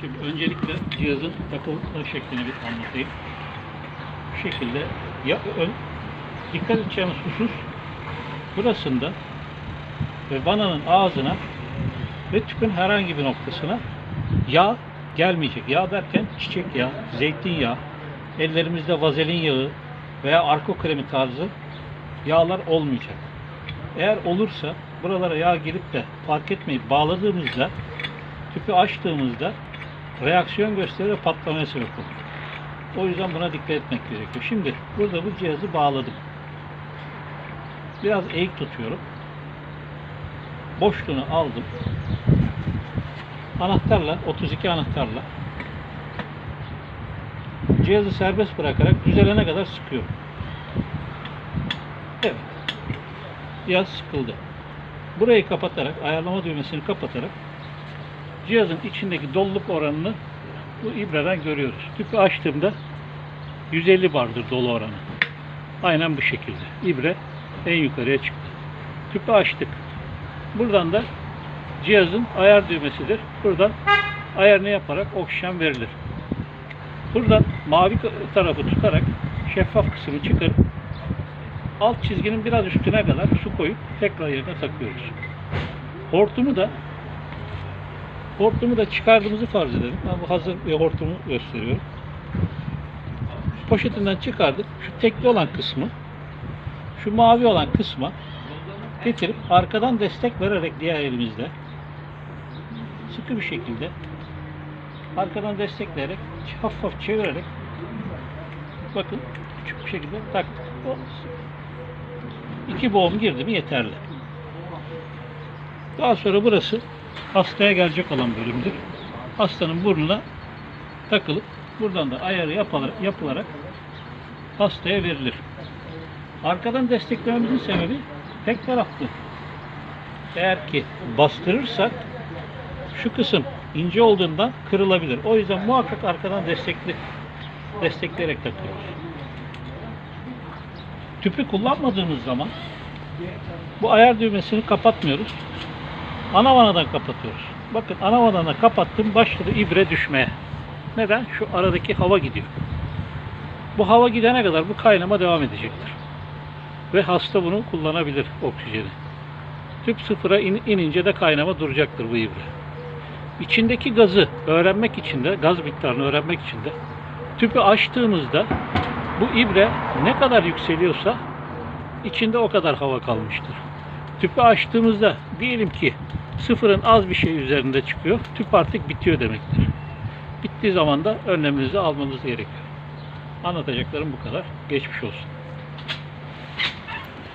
Şimdi öncelikle cihazın takılma şeklini bir anlatayım. Bu şekilde ya ön, dikkat edeceğimiz husus burasında ve vananın ağzına ve tüpün herhangi bir noktasına yağ gelmeyecek. Yağ derken çiçek yağı, zeytinyağı, ellerimizde vazelin yağı veya arko kremi tarzı yağlar olmayacak. Eğer olursa buralara yağ girip de fark etmeyip bağladığımızda tüpü açtığımızda reaksiyon gösterir patlamaya sebep olur. O yüzden buna dikkat etmek gerekiyor. Şimdi burada bu cihazı bağladım. Biraz eğik tutuyorum. Boşluğunu aldım. Anahtarla, 32 anahtarla cihazı serbest bırakarak düzelene kadar sıkıyorum. Evet. Cihaz sıkıldı. Burayı kapatarak, ayarlama düğmesini kapatarak cihazın içindeki doluluk oranını bu ibreden görüyoruz. Tüpü açtığımda 150 bardır dolu oranı. Aynen bu şekilde. İbre en yukarıya çıktı. Tüpü açtık. Buradan da cihazın ayar düğmesidir. Buradan ayarını yaparak oksijen verilir. Buradan mavi tarafı tutarak şeffaf kısmı çıkarıp alt çizginin biraz üstüne kadar su koyup tekrar yerine takıyoruz. Hortumu da hortumu da çıkardığımızı farz edelim. Ben bu hazır bir hortumu gösteriyorum. Poşetinden çıkardık. Şu tekli olan kısmı şu mavi olan kısma getirip arkadan destek vererek diğer elimizle sıkı bir şekilde arkadan destekleyerek hafif hafif çevirerek bakın küçük bir şekilde taktık. O iki boğum girdi mi yeterli. Daha sonra burası hastaya gelecek olan bölümdür. Hastanın burnuna takılıp buradan da ayarı yapılarak, yapılarak hastaya verilir. Arkadan desteklememizin sebebi tek taraflı. Eğer ki bastırırsak şu kısım ince olduğundan kırılabilir. O yüzden muhakkak arkadan destekli destekleyerek takıyoruz. Tüpü kullanmadığımız zaman bu ayar düğmesini kapatmıyoruz. Ana vanadan kapatıyoruz. Bakın ana vanadan kapattım başladı ibre düşmeye. Neden? Şu aradaki hava gidiyor. Bu hava gidene kadar bu kaynama devam edecektir. Ve hasta bunu kullanabilir oksijeni. Tüp sıfıra in- inince de kaynama duracaktır bu ibre. İçindeki gazı öğrenmek için de, gaz miktarını öğrenmek için de tüpü açtığımızda bu ibre ne kadar yükseliyorsa içinde o kadar hava kalmıştır. Tüpü açtığımızda diyelim ki sıfırın az bir şey üzerinde çıkıyor. Tüp artık bitiyor demektir. Bittiği zaman da önleminizi almanız gerekiyor. Anlatacaklarım bu kadar. Geçmiş olsun.